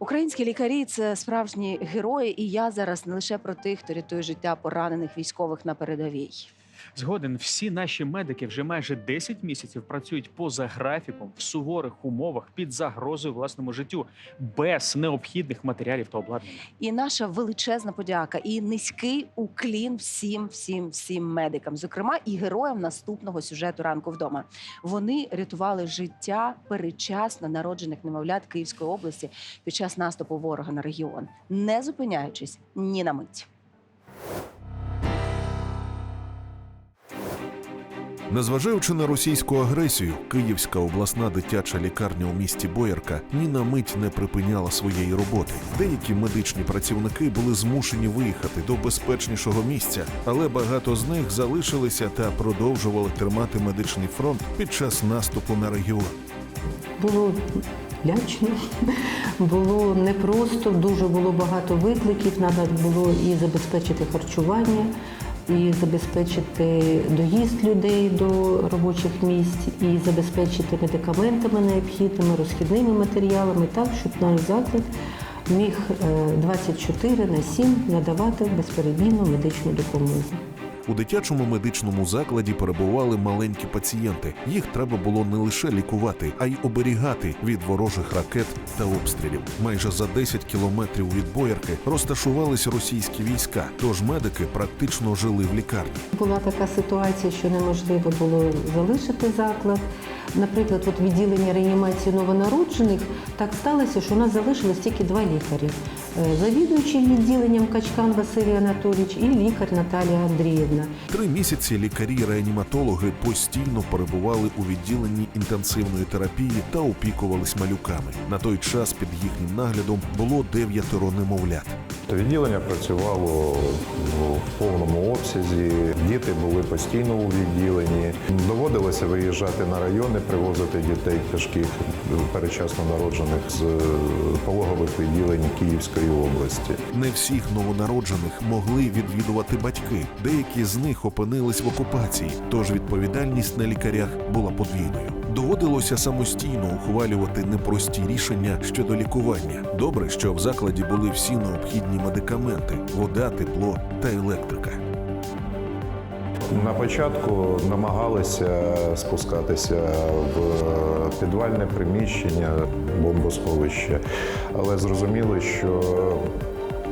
Українські лікарі це справжні герої, і я зараз не лише про тих, хто рятує життя поранених військових на передовій. Згоден, всі наші медики вже майже 10 місяців працюють поза графіком в суворих умовах під загрозою власному життю без необхідних матеріалів та обладнання. І наша величезна подяка і низький уклін всім, всім, всім медикам, зокрема і героям наступного сюжету ранку вдома. Вони рятували життя передчасно народжених немовлят Київської області під час наступу ворога на регіон, не зупиняючись ні на мить. Незважаючи на російську агресію, Київська обласна дитяча лікарня у місті Боярка ні на мить не припиняла своєї роботи. Деякі медичні працівники були змушені виїхати до безпечнішого місця, але багато з них залишилися та продовжували тримати медичний фронт під час наступу на регіон. Було лячно, було непросто, дуже було багато викликів. Треба було і забезпечити харчування, і забезпечити доїзд людей до робочих місць, і забезпечити медикаментами необхідними, розхідними матеріалами, так, щоб наш заклад міг е, 24 на 7 надавати безперебійну медичну допомогу. У дитячому медичному закладі перебували маленькі пацієнти. Їх треба було не лише лікувати, а й оберігати від ворожих ракет та обстрілів. Майже за 10 кілометрів від боярки розташувались російські війська, тож медики практично жили в лікарні. Була така ситуація, що неможливо було залишити заклад. Наприклад, от відділення реанімації новонароджених так сталося, що у нас залишилось тільки два лікарі: Е, завідуючий відділенням Качкан Василій Анатолійович і лікар Наталія Андріївна. Три місяці лікарі-реаніматологи постійно перебували у відділенні інтенсивної терапії та опікувались малюками. На той час під їхнім наглядом було дев'ятеро немовлят. Відділення працювало ну, в повному обсязі. Діти були постійно у відділенні. Доводилося виїжджати на райони, привозити дітей тяжких передчасно народжених з е, пологових відділень Київської області. Не всіх новонароджених могли відвідувати батьки. Деякі з них опинились в окупації, тож відповідальність на лікарях була подвійною. Доводилося самостійно ухвалювати непрості рішення щодо лікування. Добре, що в закладі були всі необхідні медикаменти: вода, тепло та електрика. На початку намагалися спускатися в підвальне приміщення, бомбосховище, але зрозуміли, що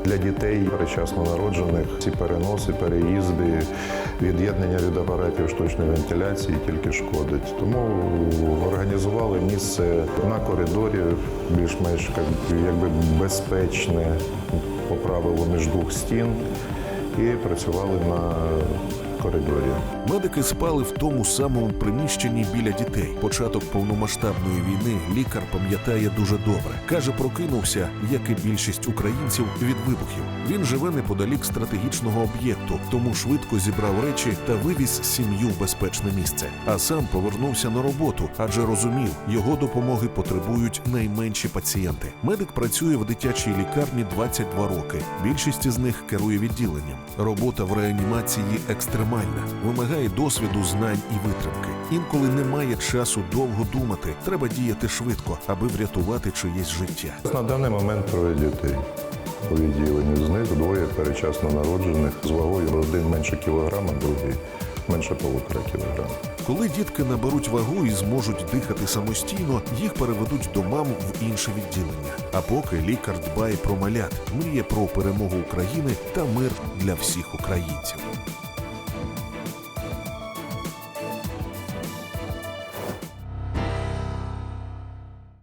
для дітей перечасно народжених ці переноси, переїзди, від'єднання від апаратів штучної вентиляції тільки шкодить. Тому організували місце на коридорі, більш-менш якби безпечне по правилу між двох стін, і працювали на коридорі. Медики спали в тому самому приміщенні біля дітей. Початок повномасштабної війни лікар пам'ятає дуже добре. Каже, прокинувся, як і більшість українців, від вибухів. Він живе неподалік стратегічного об'єкту, тому швидко зібрав речі та вивіз сім'ю в безпечне місце. А сам повернувся на роботу, адже розумів, його допомоги потребують найменші пацієнти. Медик працює в дитячій лікарні 22 роки. Більшість із них керує відділенням. Робота в реанімації екстремальна, вимагає досвіду, знань і витримки. Інколи немає часу довго думати. Треба діяти швидко, аби врятувати чиєсь життя. На даний момент троє дітей у відділенні. З них двоє передчасно народжених з вагою один менше кілограма, другий менше полутора кілограма. Коли дітки наберуть вагу і зможуть дихати самостійно, їх переведуть до мам в інше відділення. А поки лікар дбає про малят, мріє про перемогу України та мир для всіх українців.